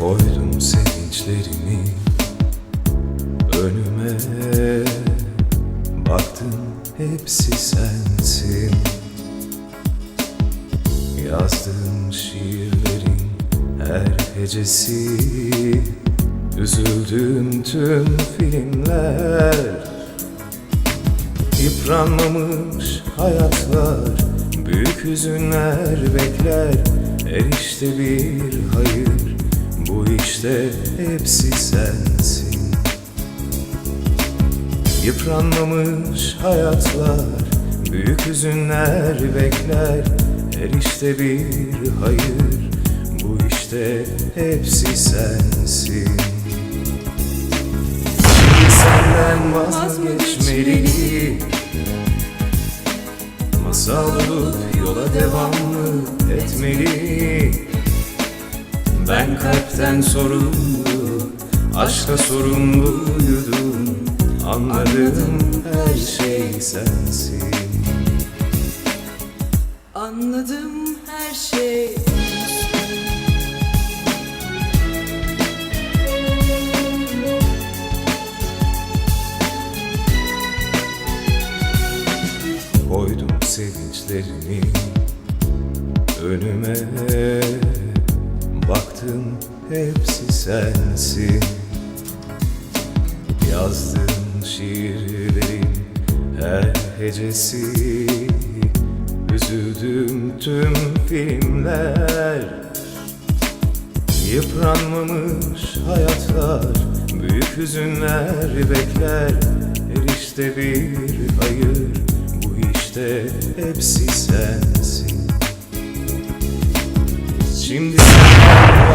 Koydum sevinçlerimi önüme. Baktım hepsi sensin. Yazdığım şiirlerin her hecesi. Üzüldüğüm tüm filmler. Yıpranmamış hayatlar Büyük hüzünler bekler. Her işte bir hayır işte hepsi sensin. Yıpranmamış hayatlar Büyük hüzünler bekler. Her işte bir hayır Bu işte hepsi sensin. Senden vazgeçmeli Masal olup yola devamlı etmeli Ben kalpten sorumlu Aşka sorumluydum Anladım her şey sensin. Anladım her şey. Koydum sevinçlerimi önüme hepsi sensin. Yazdığım şiirlerin her hecesi. Üzüldüğüm tüm filmler. Yıpranmamış hayatlar Büyük hüzünler bekler. Her işte bir hayır Bu işte hepsi sensin. Şimdi senden